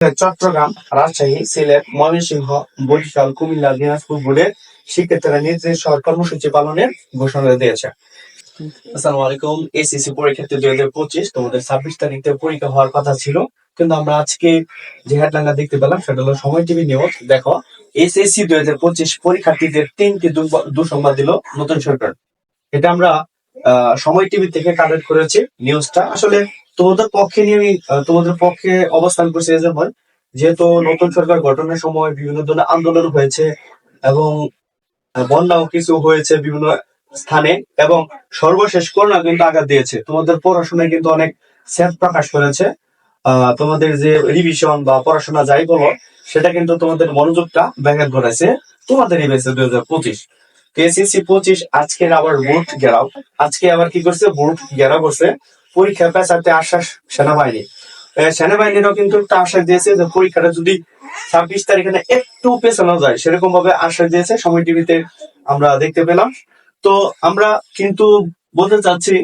চট্টগ্রাম, রাজশাহী, সিলেট, ময়মনসিংহ, বরিশাল, কুমিল্লা, দিনাজপুর বোর্ডের শিক্ষার্থীরা নিজ শহর কর্মসূচি পালনের ঘোষণা দিয়েছে। আসসালামু আলাইকুম, এসএসসি পরীক্ষার্থী দুই হাজার পঁচিশ, তোমাদের ছাব্বিশ তারিখে পরীক্ষা হওয়ার কথা ছিল, কিন্তু আমরা আজকে যে হেডলাইনটা দেখতে পেলাম, সেটা হলো সময় টিভি নিউজ। দেখো, এসএসসি দুই হাজার পঁচিশ পরীক্ষার্থীদের তিনটি দুঃসংবাদ দিল নতুন সরকার। এটা আমরা সময় টিভি থেকে কালেক্ট করেছি, নিউজটা। আসলে তোমাদের পক্ষে নিয়ে আমি তোমাদের পক্ষে অবস্থান করছি এই যেমন, যেহেতু নতুন সরকার গঠনের সময় বিভিন্ন ধরনের আন্দোলন হয়েছে এবং বন্যাও কিছু হয়েছে বিভিন্ন স্থানে এবং সর্বশেষ করোনা কিন্তু আঘাত দিয়েছে। তোমাদের পড়াশোনায় কিন্তু অনেক স্যাদ প্রকাশ করেছে। তোমাদের যে রিভিশন বা পড়াশোনা যাই বলো, সেটা কিন্তু তোমাদের মনোযোগটা ব্যাঘাত ঘটাইছে। তোমাদের এই দুই হাজার পঁচিশ। এসএসসি পঁচিশ, আজকের আবার বুট গেরাও। আজকে আবার কি করছে? বুট গেরাও করছে। পরীক্ষা পেছাতে আশ্বাস সেনাবাহিনী সেনাবাহিনীরাও কিন্তু একটা আশ্বাস দিয়েছে যে পরীক্ষাটা যদি ছাব্বিশ তারিখে একটু পেছানো যায় সেরকম ভাবে আশ্বাস দিয়েছে সময় টিভিতে আমরা দেখতে পেলাম। তো আমরা কিন্তু বলতে চাচ্ছি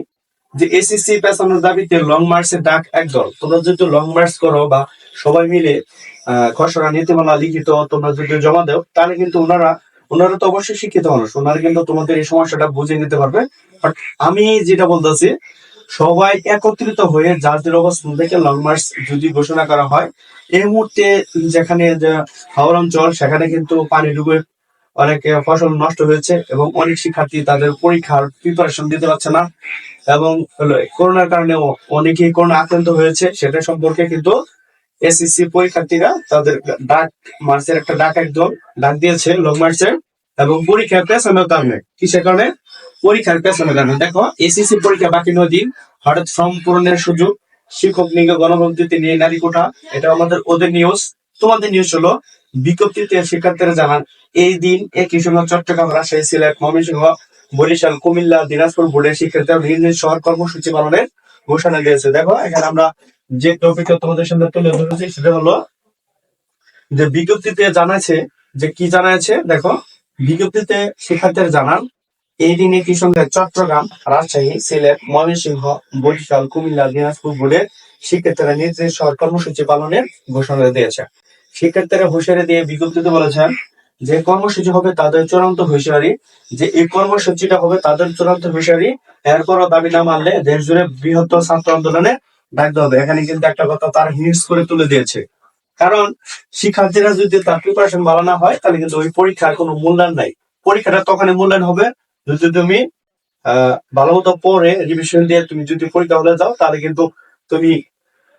যে এসএসসি পেছানোর দাবিতে লং মার্চের ডাক একদল। তোমরা যদি লং মার্চ করো বা সবাই মিলে খসড়া নীতিমালা লিখিত তোমরা যদি জমা দেও, তাহলে কিন্তু ওনারা ওনারা তো অবশ্যই শিক্ষিত মানুষ, ওনারা কিন্তু তোমাদের এই সমস্যাটা বুঝে নিতে পারবে। বাট আমি যেটা বলতেছি সবাই একত্রিত হয়ে যার অবস্থান থেকে লং মার্চ যদি ঘোষণা করা হয়। এই মুহূর্তে যেখানে হাওড় অঞ্চল, সেখানে কিন্তু পানি ডুবে অনেক ফসল নষ্ট হয়েছে এবং অনেক শিক্ষার্থী তাদের পরীক্ষার প্রিপারেশন দিতে পারছে না এবং করোনার কারণে অনেকেই করোনা আক্রান্ত হয়েছে। সেটা সম্পর্কে কিন্তু এসএসসি পরীক্ষার্থীরা তাদের ডাক মার্চের একটা ডাক একদম ডাক দিয়েছে লং মার্চের এবং পরীক্ষা পেছানোর কারণে কিসের কারণে? পরীক্ষার পেছনে কারণে দেখো এসএসসি পরীক্ষা বাকি নয় দিন। হঠাৎ ফর্ম পূরণের সুযোগ। শিক্ষক নিয়োগে গণভক্তিতে নিয়ে নারী কোঠা এটা আমাদের ওদের নিউজ তোমাদের নিউজ হলো, বিজ্ঞপ্তিতে শিক্ষার্থীরা জানান, এই দিন একই সঙ্গে চট্টগ্রাম রাজশাহী, সিলেট, ময়মনসিংহ, বরিশাল, কুমিল্লা, দিনাজপুর বোর্ডের শিক্ষার্থীরা নিজ নিজ শহর কর্মসূচি পালনের ঘোষণা দিয়েছে। দেখো, এখানে আমরা যে টপিকটা তোমাদের সামনে তুলে ধরেছি, সেটা হলো যে বিজ্ঞপ্তিতে জানাচ্ছে যে কি জানাচ্ছে দেখো, বিজ্ঞপ্তিতে শিক্ষার্থীরা জানান এই দিন সঙ্গে চট্টগ্রাম, রাজশাহী, সিলেট, ময়মনসিংহ, বরিশাল, কুমিল্লা, দিনাজপুর বোর্ডের শিক্ষার্থীরা নিজ নিজ কর্মসূচি পালনের ঘোষণা দিয়েছে। শিক্ষার্থীরা হুঁশিয়ারি দিয়ে বিজ্ঞপ্তিতে বলেছেন যে কর্মসূচি হবে তাদের চূড়ান্ত হুঁশিয়ারি, যে এই কর্মসূচিটা হবে তাদের চূড়ান্ত হুঁশিয়ারি, এরপরও দাবি না মানলে দেশ জুড়ে বৃহত্তর ছাত্র আন্দোলনে ডাক দেওয়া হবে। এখানে কিন্তু একটা কথা তার হিন্টস করে তুলে দিয়েছে। কারণ শিক্ষার্থীরা যদি তার প্রিপারেশন ভালো না হয়, তাহলে কিন্তু ওই পরীক্ষার কোনো মূল্যায়ন নাই। পরীক্ষাটা তখনই মূল্যায়ন হবে যদি তুমি ভালো মতো পরে রিভিশন দিয়ে তুমি যদি পরীক্ষা হলে যাও, তাহলে কিন্তু তুমি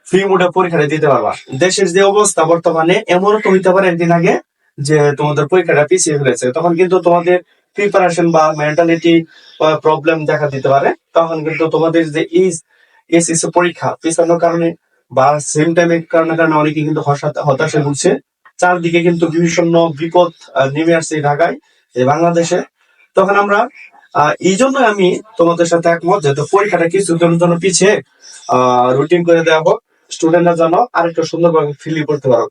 ফ্রি মোডে পরীক্ষাটা দিতে পারবা। দেশের যে অবস্থা বর্তমানে, এমনও তো হইতে পারে একদিন আগে যে তোমাদের পরীক্ষাটা পিছিয়ে ফেলেছে। তখন কিন্তু তোমাদের প্রিপারেশন বা মেন্টালিটি প্রবলেম দেখা দিতে পারে। তখন কিন্তু তোমাদের যে এসএসসি পরীক্ষা পিছানোর কারণে বা সেম টাইমের কারণে কারণে অনেকে কিন্তু হতাশা- ভুগছে। চারদিকে কিন্তু বিভিন্ন বিপদ নেমে আসছে ঢাকায় বাংলাদেশে। তখন আমরা এই জন্য আমি তোমাদের সাথে একমত যেহেতু পরীক্ষাটা কিছু দিনের জন্য পিছিয়ে রুটিন করে দেওয়া হোক স্টুডেন্টরা যেন আরেকটু সুন্দরভাবে ফিল করতে পারো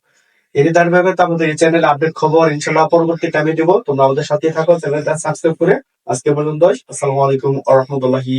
এই ধারাবাহিকতা তো আমাদের এই চ্যানেল আপডেট খবর ইনশাল্লাহ পরবর্তী টাইমে দিব। তোমরা আমাদের সাথে থাকো চ্যানেলটা সাবস্ক্রাইব করে। আজকে পর্যন্ত আসসালামু আলাইকুম আ রহমতুল্লাহি